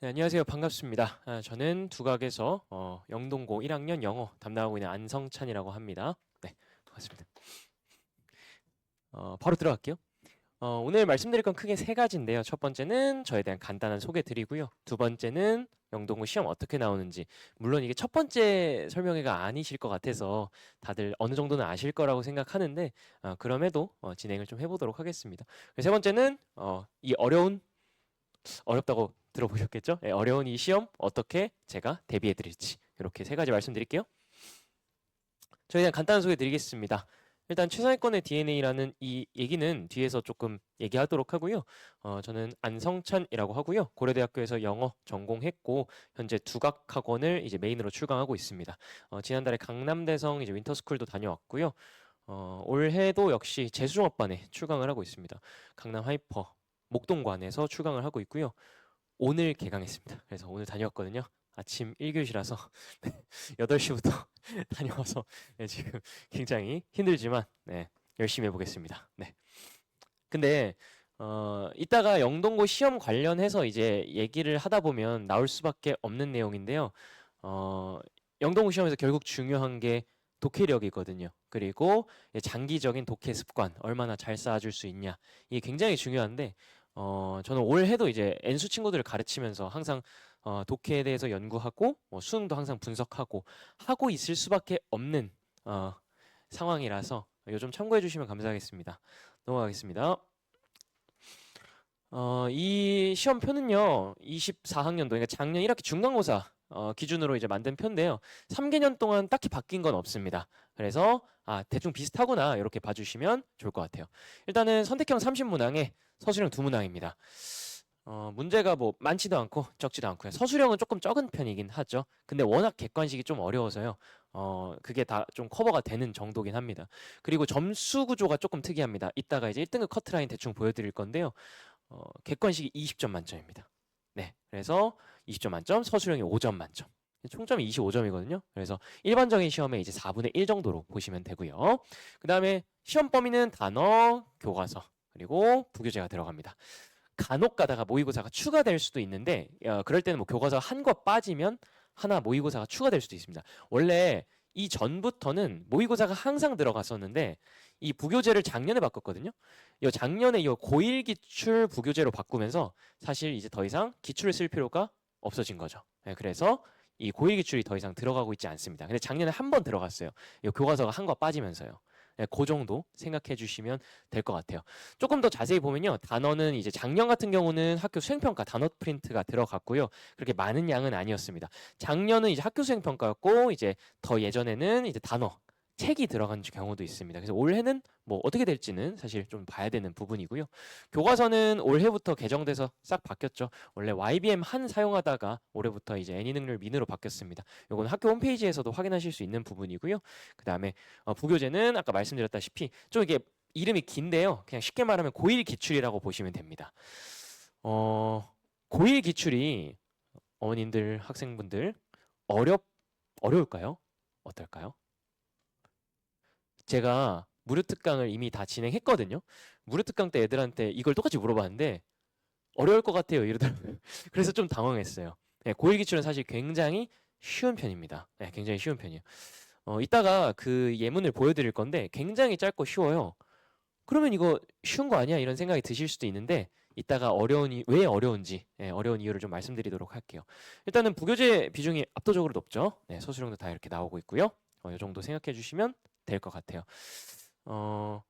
네, 안녕하세요. 반갑습니다. 아, 저는 두각에서 어, 영동고 1학년 영어 담당하고 있는 안성찬이라고 합니다. 네, 반갑습니다. 어, 바로 들어갈게요. 어, 오늘 말씀드릴 건 크게 세 가지인데요. 첫 번째는 저에 대한 간단한 소개 드리고요. 두 번째는 영동고 시험 어떻게 나오는지. 물론 이게 첫 번째 설명회가 아니실 것 같아서 다들 어느 정도는 아실 거라고 생각하는데 어, 그럼에도 어, 진행을 좀 해보도록 하겠습니다. 세 번째는 어, 이 어려운 어렵다고 들어보셨겠죠? 예, 어려운 이 시험 어떻게 제가 대비해 드릴지 이렇게 세 가지 말씀드릴게요. 저에 대한 간단한 소개 드리겠습니다. 일단 최상위권의 DNA라는 이 얘기는 뒤에서 조금 얘기하도록 하고요. 어, 저는 안성찬이라고 하고요. 고려대학교에서 영어 전공했고 현재 두각학원을 이제 메인으로 출강하고 있습니다. 어, 지난달에 강남대성 이제 윈터스쿨도 다녀왔고요. 어, 올해도 역시 재수종합반에 출강을 하고 있습니다. 강남 하이퍼 목동관에서 출강을 하고 있고요. 오늘 개강했습니다. 그래서 오늘 다녀왔거든요. 아침 1교시라서 8시부터 다녀와서 네, 지금 굉장히 힘들지만 네, 열심히 해보겠습니다. 네. 근데 어, 이따가 영동고 시험 관련해서 이제 얘기를 하다 보면 나올 수밖에 없는 내용인데요. 어, 영동고 시험에서 결국 중요한 게 독해력이거든요. 그리고 장기적인 독해 습관 얼마나 잘 쌓아줄 수 있냐 이게 굉장히 중요한데 어, 저는 올해도 이제 N수 친구들을 가르치면서 항상 어, 독해에 대해서 연구하고 뭐 수능도 항상 분석하고 하고 있을 수밖에 없는 어, 상황이라서 좀 참고해 주시면 감사하겠습니다. 넘어가겠습니다. 어, 이 시험표는요, 24학년도, 그러니까 작년 1학기 중간고사 어, 기준으로 이제 만든 표인데요. 3개년 동안 딱히 바뀐 건 없습니다. 그래서 아, 대충 비슷하구나 이렇게 봐주시면 좋을 것 같아요. 일단은 선택형 30문항에 서술형 2문항입니다. 어, 문제가 뭐 많지도 않고 적지도 않고요. 서술형은 조금 적은 편이긴 하죠. 근데 워낙 객관식이 좀 어려워서요. 어, 그게 다 좀 커버가 되는 정도긴 합니다. 그리고 점수 구조가 조금 특이합니다. 이따가 이제 1등급 커트라인 대충 보여드릴 건데요. 어, 객관식이 20점 만점입니다. 네, 그래서 20점 만점, 서술형이 5점 만점. 총점이 25점이거든요. 그래서 일반적인 시험에 이제 4분의 1 정도로 보시면 되고요. 그 다음에 시험 범위는 단어, 교과서, 그리고 부교재가 들어갑니다. 간혹 가다가 모의고사가 추가될 수도 있는데 어, 그럴 때는 뭐 교과서 한거 빠지면 하나 모의고사가 추가될 수도 있습니다. 원래 이 전부터는 모의고사가 항상 들어갔었는데 이 부교재를 작년에 바꿨거든요. 이 작년에 이 고1 기출 부교재로 바꾸면서 사실 이제 더 이상 기출을 쓸 필요가 없어진 거죠. 네, 그래서 이 고1 기출이 더 이상 들어가고 있지 않습니다. 근데 작년에 한 번 들어갔어요. 이 교과서가 한거 빠지면서요. 네, 그 정도 생각해 주시면 될 것 같아요. 조금 더 자세히 보면요. 단어는 이제 작년 같은 경우는 학교 수행평가 단어 프린트가 들어갔고요. 그렇게 많은 양은 아니었습니다. 작년은 이제 학교 수행평가였고 이제 더 예전에는 이제 단어 책이 들어간 경우도 있습니다. 그래서 올해는 뭐 어떻게 될지는 사실 좀 봐야 되는 부분이고요. 교과서는 올해부터 개정돼서 싹 바뀌었죠. 원래 YBM 한 사용하다가 올해부터 이제 애니 능률 민으로 바뀌었습니다. 요건 학교 홈페이지에서도 확인하실 수 있는 부분이고요. 그 다음에 어, 부교재는 아까 말씀드렸다시피 좀 이게 이름이 긴데요. 그냥 쉽게 말하면 고1 기출이라고 보시면 됩니다. 어, 고1 기출이 어머님들, 학생분들 어렵 어려울까요? 어떨까요? 제가 무료 특강을 이미 다 진행했거든요. 무료 특강 때 애들한테 이걸 똑같이 물어봤는데 어려울 것 같아요 이러더라고요. 그래서 좀 당황했어요. 네, 고1 기출은 사실 굉장히 쉬운 편입니다. 네, 굉장히 쉬운 편이에요. 어, 이따가 그 예문을 보여드릴 건데 굉장히 짧고 쉬워요. 그러면 이거 쉬운 거 아니야? 이런 생각이 드실 수도 있는데 이따가 어려운 이, 왜 어려운지 예, 어려운 이유를 좀 말씀드리도록 할게요. 일단은 부교재 비중이 압도적으로 높죠. 네, 서술형도 다 이렇게 나오고 있고요. 어, 이 정도 생각해 주시면 될 것 같아요. 어,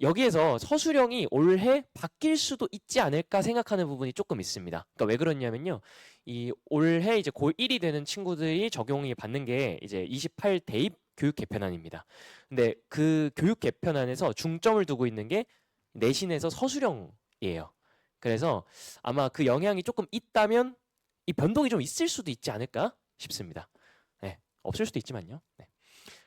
여기에서 서술형이 올해 바뀔 수도 있지 않을까 생각하는 부분이 조금 있습니다. 그러니까 왜 그러냐면요. 이 올해 이제 고1이 되는 친구들이 적용이 받는 게 이제 28 대입 교육 개편안입니다. 근데 그 교육 개편안에서 중점을 두고 있는 게 내신에서 서술형이에요. 그래서 아마 그 영향이 조금 있다면 이 변동이 좀 있을 수도 있지 않을까 싶습니다. 네, 없을 수도 있지만요. 네.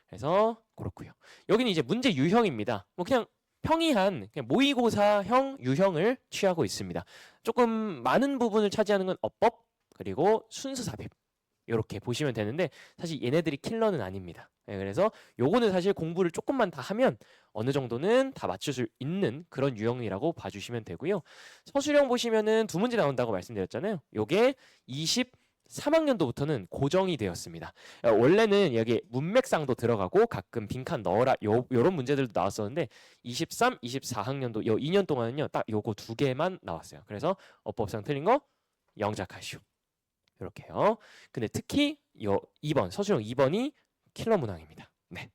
그래서 그렇고요. 여기는 이제 문제 유형입니다. 뭐 그냥 평이한 그냥 모의고사형 유형을 취하고 있습니다. 조금 많은 부분을 차지하는 건 어법 그리고 순수 삽입 이렇게 보시면 되는데 사실 얘네들이 킬러는 아닙니다. 예, 그래서 요거는 사실 공부를 조금만 다 하면 어느 정도는 다 맞출 수 있는 그런 유형이라고 봐주시면 되고요. 서술형 보시면은 두 문제 나온다고 말씀드렸잖아요. 요게 23학년도부터는 고정이 되었습니다. 어, 원래는 여기 문맥상도 들어가고 가끔 빈칸 넣어라 요 요런 문제들도 나왔었는데 23, 24학년도 요 2년 동안은요 딱 요거 두 개만 나왔어요. 그래서 어법상 틀린 거 영작하시오. 이렇게요. 근데 특히 요 2번 서술형 2번이 킬러 문항입니다. 네.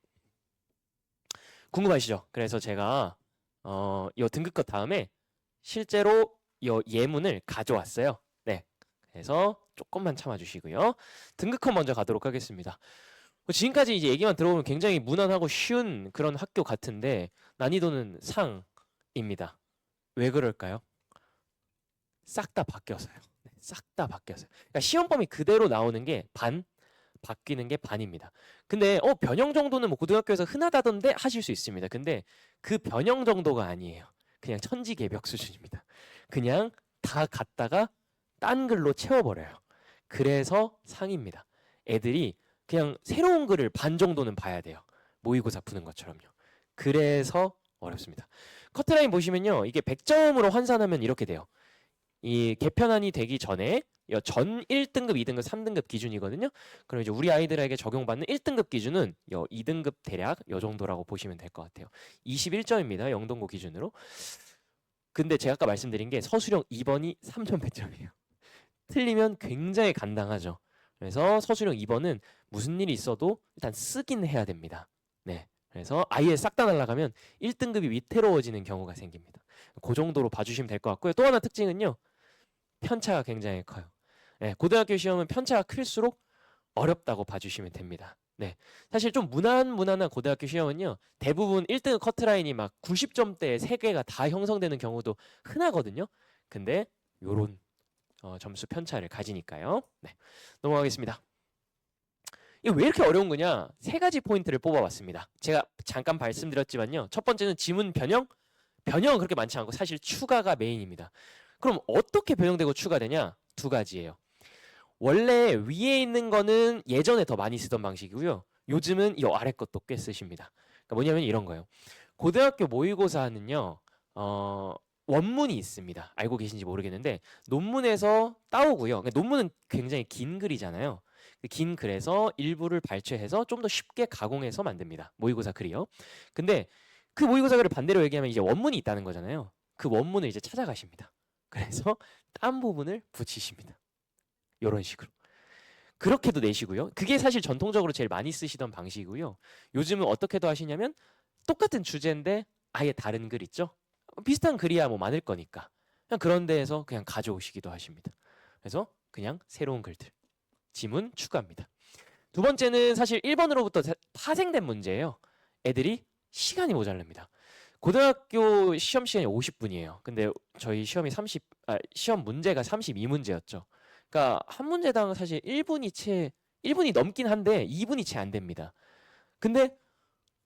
궁금하시죠? 그래서 제가 어, 요 등급컷 다음에 실제로 요 예문을 가져왔어요. 네. 그래서 조금만 참아 주시고요. 등급컷 먼저 가도록 하겠습니다. 뭐 지금까지 이제 얘기만 들어보면 굉장히 무난하고 쉬운 그런 학교 같은데 난이도는 상입니다. 왜 그럴까요? 싹 다 바뀌었어요. 네, 싹다 바뀌었어요. 그러니까 시험 범위 그대로 나오는 게 반, 바뀌는 게 반입니다. 근데 어 변형 정도는 뭐 고등학교에서 흔하다던데 하실 수 있습니다. 근데 그 변형 정도가 아니에요. 그냥 천지개벽 수준입니다. 그냥 다 갖다가 딴 글로 채워버려요. 그래서 상입니다. 애들이 그냥 새로운 글을 반 정도는 봐야 돼요. 모의고사 푸는 것처럼요. 그래서 어렵습니다. 커트라인 보시면요. 이게 100점으로 환산하면 이렇게 돼요. 이 개편안이 되기 전에 이전 1등급, 2등급, 3등급 기준이거든요. 그럼 이제 우리 아이들에게 적용받는 1등급 기준은 요 2등급 대략 요 정도라고 보시면 될 것 같아요. 21점입니다. 영동고 기준으로. 근데 제가 아까 말씀드린 게 서술형 2번이 3점 100점이에요. 틀리면 굉장히 간당하죠. 그래서 서술형 2번은 무슨 일이 있어도 일단 쓰긴 해야 됩니다. 네. 그래서 아예 싹 다 날라가면 1등급이 위태로워지는 경우가 생깁니다. 그 정도로 봐주시면 될 것 같고요. 또 하나 특징은요. 편차가 굉장히 커요. 네, 고등학교 시험은 편차가 클수록 어렵다고 봐주시면 됩니다. 네, 사실 좀 무난 무난한 고등학교 시험은요 대부분 1등 커트라인이 막 90점대에 3개가 다 형성되는 경우도 흔하거든요. 근데 요런 어, 점수 편차를 가지니까요. 네, 넘어가겠습니다. 이거 왜 이렇게 어려운 거냐? 세 가지 포인트를 뽑아봤습니다. 제가 잠깐 말씀드렸지만요. 첫 번째는 지문 변형. 변형은 그렇게 많지 않고 사실 추가가 메인입니다. 그럼 어떻게 변형되고 추가되냐? 두 가지예요. 원래 위에 있는 거는 예전에 더 많이 쓰던 방식이고요. 요즘은 이 아래 것도 꽤 쓰십니다. 그러니까 뭐냐면 이런 거예요. 고등학교 모의고사는요. 어, 원문이 있습니다. 알고 계신지 모르겠는데 논문에서 따오고요. 그러니까 논문은 굉장히 긴 글이잖아요. 그긴 글에서 일부를 발췌해서 좀 더 쉽게 가공해서 만듭니다. 모의고사 글이요. 근데 그 모의고사 글을 반대로 얘기하면 이제 원문이 있다는 거잖아요. 그 원문을 이제 찾아가십니다. 그래서 딴 부분을 붙이십니다. 이런 식으로. 그렇게도 내시고요. 그게 사실 전통적으로 제일 많이 쓰시던 방식이고요. 요즘은 어떻게도 하시냐면 똑같은 주제인데 아예 다른 글 있죠. 비슷한 글이야 뭐 많을 거니까 그냥 그런 데에서 그냥 가져오시기도 하십니다. 그래서 그냥 새로운 글들 지문 추가합니다. 두 번째는 사실 1번으로부터 파생된 문제예요. 애들이 시간이 모자랍니다. 고등학교 시험 시간이 50분이에요. 근데 저희 시험이 30, 아, 시험 문제가 32문제였죠. 그러니까 한 문제당 사실 1분이 채 1분이 넘긴 한데 2분이 채 안 됩니다. 근데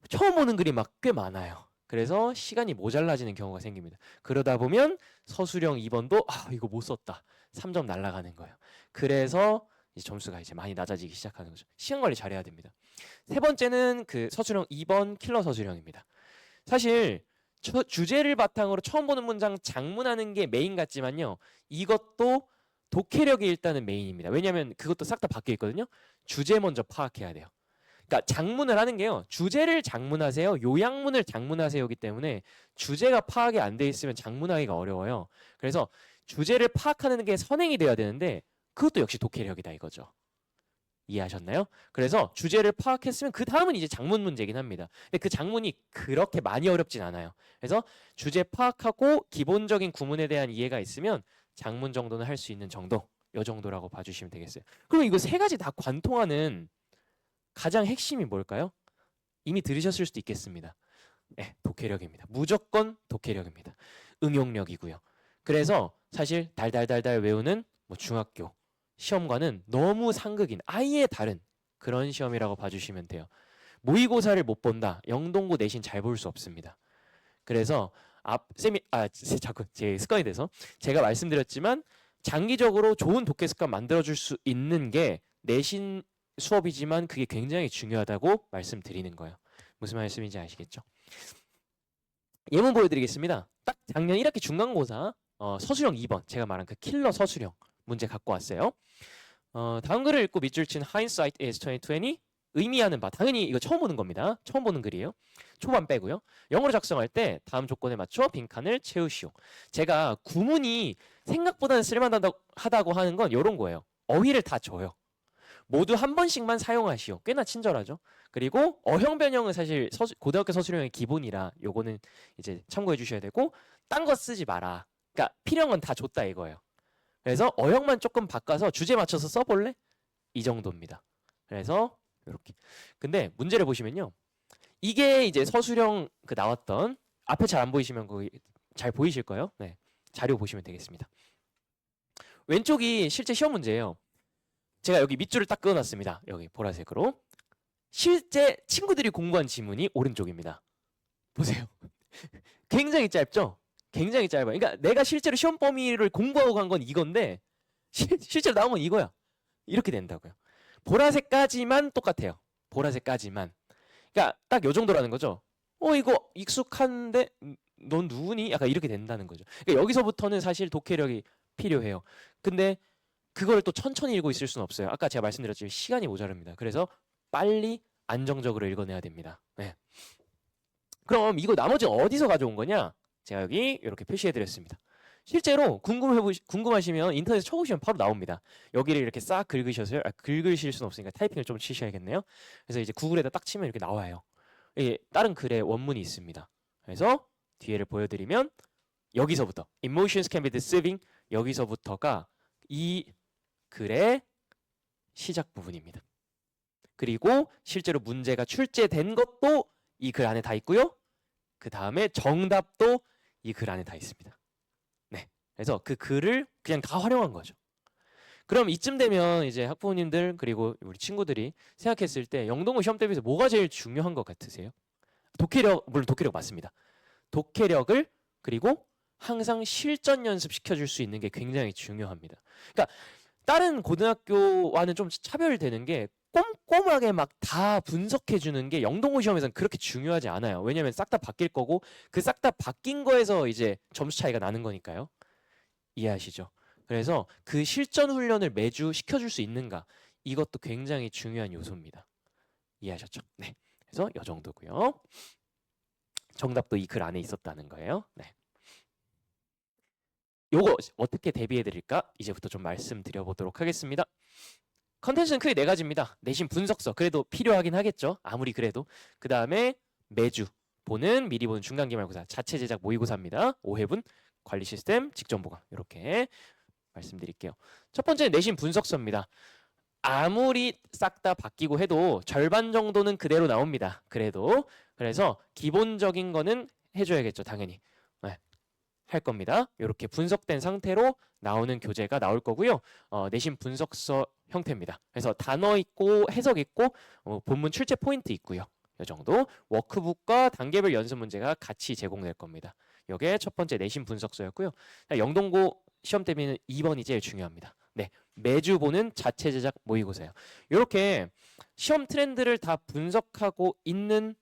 처음 오는 글이 막 꽤 많아요. 그래서 시간이 모자라지는 경우가 생깁니다. 그러다 보면 서술형 2번도 아, 이거 못 썼다. 3점 날라가는 거예요. 그래서 이제 점수가 이제 많이 낮아지기 시작하는 거죠. 시간 관리 잘해야 됩니다. 세 번째는 그 서술형 2번 킬러 서술형입니다. 사실 처- 주제를 바탕으로 처음 보는 문장 장문하는 게 메인 같지만요. 이것도 독해력이 일단은 메인입니다. 왜냐하면 그것도 싹 다 바뀌어 있거든요. 주제 먼저 파악해야 돼요. 그러니까 장문을 하는 게요. 주제를 장문하세요. 요약문을 장문하세요기 때문에 주제가 파악이 안 돼 있으면 장문하기가 어려워요. 그래서 주제를 파악하는 게 선행이 돼야 되는데 그것도 역시 독해력이다 이거죠. 이해하셨나요? 그래서 주제를 파악했으면 그 다음은 이제 장문 문제긴 합니다. 근데 그 장문이 그렇게 많이 어렵진 않아요. 그래서 주제 파악하고 기본적인 구문에 대한 이해가 있으면 장문 정도는 할 수 있는 정도, 요 정도라고 봐주시면 되겠어요. 그럼 이거 세 가지 다 관통하는 가장 핵심이 뭘까요? 이미 들으셨을 수도 있겠습니다. 네, 독해력입니다. 무조건 독해력입니다. 응용력이고요. 그래서 사실 달달달달 외우는 뭐 중학교 시험과는 너무 상극인 아예 다른 그런 시험이라고 봐주시면 돼요. 모의고사를 못 본다. 영동고 내신 잘 볼 수 없습니다. 그래서 앞 쌤이 아 제- 자꾸 제 습관이 돼서 제가 말씀드렸지만 장기적으로 좋은 독해 습관 만들어 줄 수 있는 게 내신 수업이지만 그게 굉장히 중요하다고 말씀드리는 거예요. 무슨 말씀인지 아시겠죠? 예문 보여드리겠습니다. 딱 작년 1학기 중간고사 어, 서술형 2번 제가 말한 그 킬러 서술형 문제 갖고 왔어요. 어, 다음 글을 읽고 밑줄 친 hindsight is 2020 의미하는 바 당연히 이거 처음 보는 겁니다. 처음 보는 글이에요. 초반 빼고요. 영어로 작성할 때 다음 조건에 맞춰 빈칸을 채우시오. 제가 구문이 생각보다는 쓸만하다고 하는 건 이런 거예요. 어휘를 다 줘요. 모두 한 번씩만 사용하시오. 꽤나 친절하죠. 그리고 어형 변형은 사실 서수- 고등학교 서술형의 기본이라 요거는 이제 참고해 주셔야 되고 딴 거 쓰지 마라. 그러니까 건다 줬다 이거예요. 그래서 어형만 조금 바꿔서 주제 맞춰서 써볼래? 이 정도입니다. 그래서 이렇게. 근데 문제를 보시면요. 이게 이제 서술형 그 나왔던 앞에 잘 안 보이시면 거기 잘 보이실 거예요. 네. 자료 보시면 되겠습니다. 왼쪽이 실제 시험 문제예요. 제가 여기 밑줄을 딱 그어놨습니다. 여기 보라색으로. 실제 친구들이 공부한 지문이 오른쪽입니다. 보세요. 굉장히 짧죠? 굉장히 짧아요. 그러니까 내가 실제로 시험 범위를 공부하고 간 건 이건데 시- 실제로 건 이거야. 이렇게 된다고요. 보라색까지만 똑같아요. 보라색까지만. 그러니까 딱 요 정도라는 거죠. 어 이거 익숙한데 음, 넌 누구니? 약간 이렇게 된다는 거죠. 그러니까 여기서부터는 사실 독해력이 필요해요. 근데 그걸 또 천천히 읽고 있을 수는 없어요. 아까 제가 말씀드렸지만 시간이 모자릅니다. 그래서 빨리 안정적으로 읽어내야 됩니다. 네. 그럼 이거 나머지 어디서 가져온 거냐? 제가 여기 이렇게 표시해 드렸습니다. 실제로 궁금해 보시, 궁금하시면 인터넷에 쳐보시면 바로 나옵니다. 여기를 이렇게 싹 긁으셔서 아, 긁으실 수는 없으니까 타이핑을 좀 치셔야겠네요. 그래서 이제 구글에다 딱 치면 이렇게 나와요. 이게 다른 글에 원문이 있습니다. 그래서 뒤에를 보여드리면 여기서부터 emotions can be deceiving 여기서부터가 이 글의 시작 부분입니다. 그리고 실제로 문제가 출제된 것도 이 글 안에 다 있고요. 그 다음에 정답도 이 글 안에 다 있습니다. 네. 그래서 그 글을 그냥 다 활용한 거죠. 그럼 이쯤 되면 이제 학부모님들 그리고 우리 친구들이 생각했을 때 영동고 시험 대비해서 뭐가 제일 중요한 것 같으세요? 독해력 물론 독해력 맞습니다. 독해력을 그리고 항상 실전 연습 시켜줄 수 있는 게 굉장히 중요합니다. 그러니까 다른 고등학교와는 좀 차별되는 게 꼼꼼하게 막 다 분석해 주는 게 영동고 시험에서는 그렇게 중요하지 않아요. 왜냐하면 싹 다 바뀔 거고 그 싹 다 바뀐 거에서 이제 점수 차이가 나는 거니까요. 이해하시죠? 그래서 그 실전 훈련을 매주 시켜줄 수 있는가 이것도 굉장히 중요한 요소입니다. 이해하셨죠? 네. 그래서 이 정도고요. 정답도 이 글 안에 있었다는 거예요. 네. 요거 어떻게 대비해 드릴까? 이제부터 좀 말씀드려 보도록 하겠습니다. 컨텐츠는 크게 네 가지입니다. 내신 분석서 그래도 필요하긴 하겠죠. 아무리 그래도 그 다음에 매주 보는 미리 보는 중간 기말고사 자체 제작 모의고사입니다. 5회분 관리 시스템 직전 보강 이렇게 말씀드릴게요. 첫 번째 내신 분석서입니다. 아무리 싹 다 바뀌고 해도 절반 정도는 그대로 나옵니다. 그래도 그래서 기본적인 거는 해줘야겠죠, 당연히. 네, 할 겁니다. 이렇게 분석된 상태로 나오는 교재가 나올 거고요. 어, 내신 분석서 형태입니다. 그래서 단어 있고 해석 있고 어, 본문 출제 포인트 있고요. 이 정도 워크북과 단계별 연습 문제가 같이 제공될 겁니다. 이게 첫 번째 내신 분석서였고요. 영동고 시험 대비는 2번이 제일 중요합니다. 네, 매주 보는 자체 제작 모의고사예요. 이렇게 시험 트렌드를 다 분석하고 있는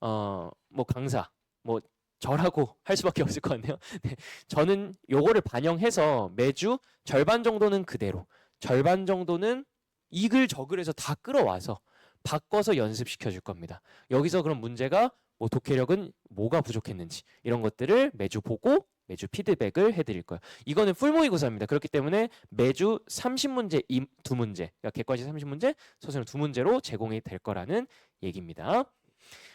어 뭐 강사 뭐 저라고 할 수밖에 없을 것 같네요. 네, 저는 요거를 반영해서 매주 절반 정도는 그대로, 절반 정도는 이글 저 글에서 다 끌어와서 바꿔서 연습시켜 줄 겁니다. 여기서 그럼 문제가 뭐 독해력은 뭐가 부족했는지 이런 것들을 매주 보고 매주 피드백을 해드릴 거예요. 이거는 풀모의고사입니다. 그렇기 때문에 매주 30문제 이두 문제, 그러니까 객관식 30문제, 소설은 두 문제로 제공이 될 거라는 얘기입니다.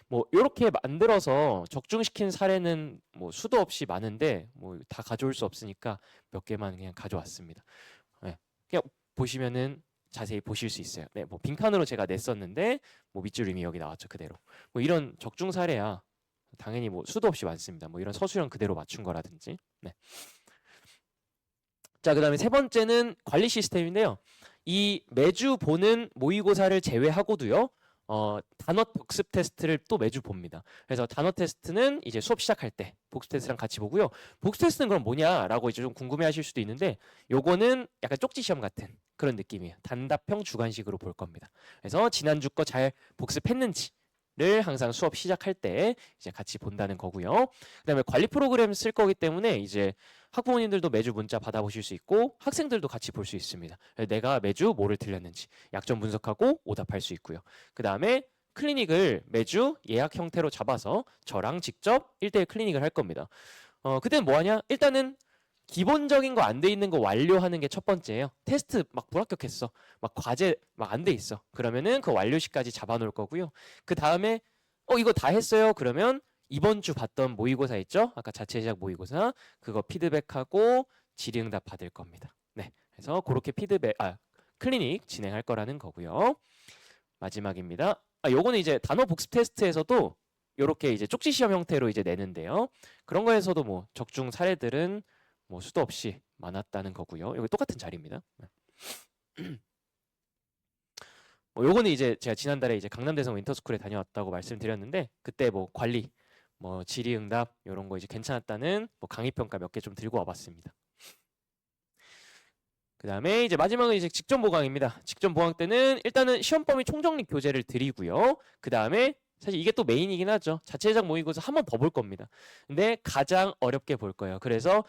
뭐 이렇게 만들어서 적중시킨 사례는 뭐 수도 없이 많은데 뭐 다 가져올 수 없으니까 몇 개만 그냥 가져왔습니다. 네, 그냥 보시면은 자세히 보실 수 있어요. 네, 뭐 빈칸으로 제가 냈었는데 뭐 밑줄 이미 여기 나왔죠 그대로. 뭐 이런 적중 사례야 당연히 뭐 수도 없이 많습니다. 뭐 이런 서술형 그대로 맞춘 거라든지. 네. 자, 그다음에 세 번째는 관리 시스템인데요. 이 매주 보는 모의고사를 제외하고도요. 어, 단어 복습 테스트를 또 매주 봅니다. 그래서 단어 테스트는 이제 수업 시작할 때 복습 테스트랑 같이 보고요. 복습 테스트는 그럼 뭐냐라고 이제 좀 궁금해 하실 수도 있는데 요거는 약간 쪽지 시험 같은 그런 느낌이에요. 단답형 주관식으로 볼 겁니다. 그래서 지난주 거 잘 복습했는지 를 항상 수업 시작할 때 이제 같이 본다는 거고요. 그다음에 관리 프로그램 쓸 거기 때문에 이제 학부모님들도 매주 문자 받아보실 수 있고 학생들도 같이 볼 수 있습니다. 내가 매주 뭐를 틀렸는지 약점 분석하고 오답할 수 있고요. 그 다음에 클리닉을 매주 예약 형태로 잡아서 저랑 직접 1대1 클리닉을 할 겁니다. 어, 그때는 뭐 하냐? 일단은 기본적인 거 안 돼 있는 거 완료하는 게 첫 번째예요. 테스트 막 불합격했어. 막 과제 막 안 돼 있어. 그러면은 그 완료 시까지 잡아 놓을 거고요. 그 다음에 어 이거 다 했어요. 그러면 이번 주 봤던 모의고사 있죠? 아까 자체 제작 모의고사 그거 피드백하고 질의응답 받을 겁니다. 네. 그래서 그렇게 피드백 아 클리닉 진행할 거라는 거고요. 마지막입니다. 아 요거는 이제 단어 복습 테스트에서도 요렇게 이제 쪽지 시험 형태로 이제 내는데요. 그런 거에서도 뭐 적중 사례들은 뭐 수도 없이 많았다는 거고요. 여기 똑같은 자리입니다. 네. 뭐 요거는 이제 제가 지난달에 이제 강남대성 윈터스쿨에 다녀왔다고 말씀드렸는데 그때 뭐 관리 뭐 질의응답 이런 거 이제 괜찮았다는 뭐 강의 평가 몇 개 좀 들고 와봤습니다. 그 다음에 이제 마지막은 이제 직전 보강입니다. 직전 보강 때는 일단은 시험 범위 총정리 교재를 드리고요. 그 다음에 사실 이게 또 메인이긴 하죠. 자체 제작 모의고사 한 번 더 볼 겁니다. 근데 가장 어렵게 볼 거예요. 그래서 어,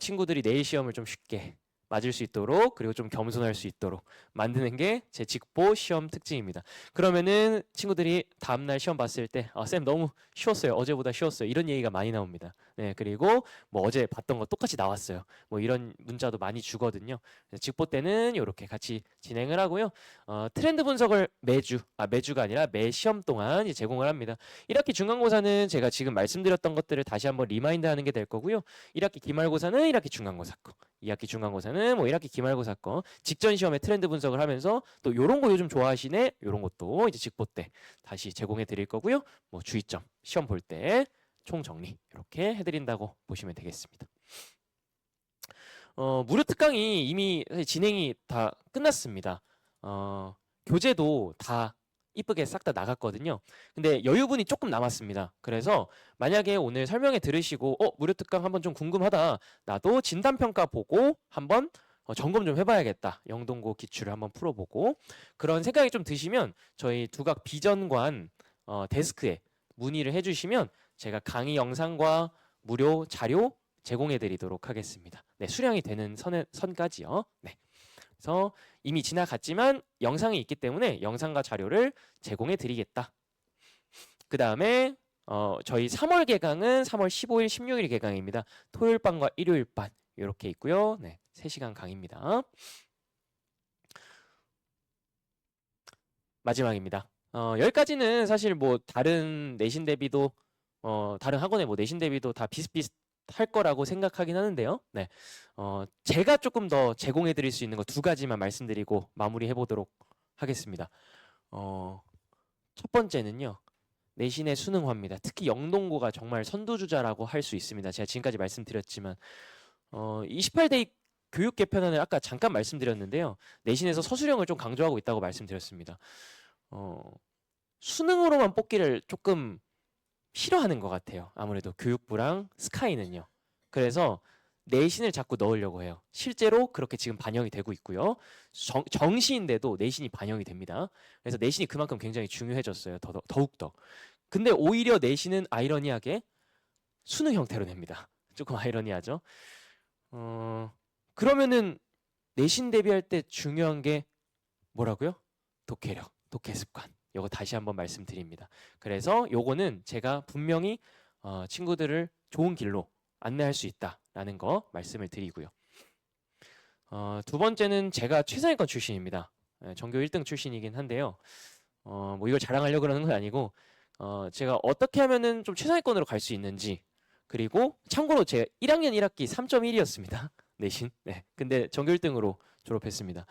친구들이 내일 시험을 좀 쉽게 맞을 수 있도록 그리고 좀 겸손할 수 있도록 만드는 게 제 직보 시험 특징입니다. 그러면은 친구들이 다음날 시험 봤을 때 아, 쌤 너무 쉬웠어요. 어제보다 쉬웠어요. 이런 얘기가 많이 나옵니다. 네, 그리고 뭐 어제 봤던 거 똑같이 나왔어요. 뭐 이런 문자도 많이 주거든요. 직보 때는 이렇게 같이 진행을 하고요. 어, 트렌드 분석을 매주, 아 매주가 아니라 매 시험 동안 제공을 합니다. 1학기 중간고사는 제가 지금 말씀드렸던 것들을 다시 한번 리마인드 하는 게 될 거고요. 1학기 기말고사는 1학기 중간고사 거, 2학기 중간고사는 뭐 1학기 기말고사 거, 직전 시험에 트렌드 분석을 하면서 또 요런 거 요즘 좋아하시네, 요런 것도 이제 직보 때 다시 제공해 드릴 거고요. 뭐 주의점 시험 볼 때 총 정리 이렇게 해드린다고 보시면 되겠습니다. 어, 무료 특강이 이미 진행이 다 끝났습니다. 어, 교재도 다 이쁘게 싹 다 나갔거든요. 근데 여유분이 조금 남았습니다. 그래서 만약에 오늘 설명회 들으시고 어 무료 특강 한번 좀 궁금하다. 나도 진단 평가 보고 한번 어, 점검 좀 해봐야겠다. 영동고 기출을 한번 풀어보고 그런 생각이 좀 드시면 저희 두각 비전관 어, 데스크에 문의를 해주시면 제가 강의 영상과 무료 자료 제공해 드리도록 하겠습니다. 네, 수량이 되는 선, 선까지요. 네. 그래서 이미 지나갔지만 영상이 있기 때문에 영상과 자료를 제공해 드리겠다. 그 다음에 어, 저희 3월 개강은 3월 15일, 16일 개강입니다. 토요일 반과 일요일 반 이렇게 있고요. 네, 3시간 강의입니다. 마지막입니다. 어, 여기까지는 사실 뭐 다른 내신 대비도 어, 다른 학원의 뭐 내신 대비도 다 비슷비슷 할 거라고 생각하긴 하는데요. 네. 어, 제가 조금 더 제공해 드릴 수 있는 거 두 가지만 말씀드리고 마무리해 보도록 하겠습니다. 어, 첫 번째는요. 내신의 수능화입니다. 특히 영동고가 정말 선두주자라고 할 수 있습니다. 제가 지금까지 말씀드렸지만 어, 28대 교육 개편안을 아까 잠깐 말씀드렸는데요. 내신에서 서술형을 좀 강조하고 있다고 말씀드렸습니다. 어, 수능으로만 뽑기를 조금 싫어하는 것 같아요. 아무래도 교육부랑 스카이는요. 그래서 내신을 자꾸 넣으려고 해요. 실제로 그렇게 지금 반영이 되고 있고요. 정, 정시인데도 내신이 반영이 됩니다. 그래서 내신이 그만큼 굉장히 중요해졌어요. 더, 더욱더. 근데 오히려 내신은 아이러니하게 수능 형태로 냅니다. 조금 아이러니하죠. 어, 그러면은 내신 대비할 때 중요한 게 뭐라고요? 독해력, 독해 습관. 요거 다시 한번 말씀드립니다. 그래서 요거는 제가 분명히 어, 친구들을 좋은 길로 안내할 수 있다라는 거 말씀을 드리고요. 어, 두 번째는 제가 최상위권 출신입니다. 예, 전교 1등 출신이긴 한데요. 어, 뭐 이걸 자랑하려고 그러는 건 아니고 어, 제가 어떻게 하면은 좀 최상위권으로 갈 수 있는지 그리고 참고로 제가 1학년 1학기 3.1이었습니다. 내신. 네. 근데 전교 1등으로 졸업했습니다.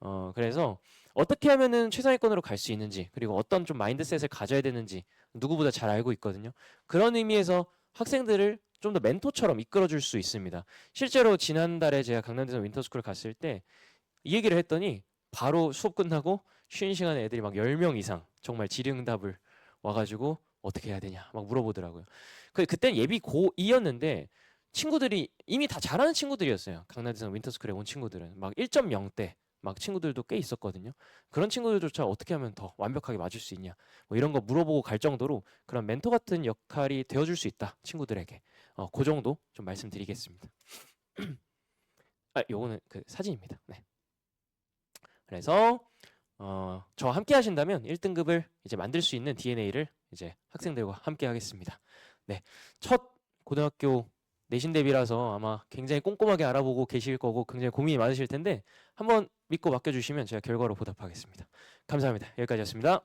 어, 그래서 어떻게 하면은 최상위권으로 갈 수 있는지 그리고 어떤 좀 마인드셋을 가져야 되는지 누구보다 잘 알고 있거든요. 그런 의미에서 학생들을 좀 더 멘토처럼 이끌어 줄 수 있습니다. 실제로 지난달에 제가 강남대성 윈터스쿨 갔을 때 이 얘기를 했더니 바로 수업 끝나고 쉬는 시간에 애들이 막 10명 이상 정말 질의응답을 와가지고 어떻게 해야 되냐 막 물어보더라고요. 그 그때 예비 고2였는데 친구들이 이미 다 잘하는 친구들이었어요. 강남대성 윈터스쿨에 온 친구들은 막 1.0대 막 친구들도 꽤 있었거든요. 그런 친구들조차 어떻게 하면 더 완벽하게 맞을 수 있냐 뭐 이런 거 물어보고 갈 정도로 그런 멘토 같은 역할이 되어줄 수 있다 친구들에게 어, 그 정도 좀 말씀드리겠습니다. 아 요거는 그 사진입니다. 네. 그래서 어, 저와 함께 하신다면 1등급을 이제 만들 수 있는 DNA를 이제 학생들과 함께 하겠습니다. 네. 첫 고등학교 내신 대비라서 아마 굉장히 꼼꼼하게 알아보고 계실 거고 굉장히 고민이 많으실 텐데 한번 믿고 맡겨 주시면 제가 결과로 보답하겠습니다. 감사합니다. 여기까지였습니다.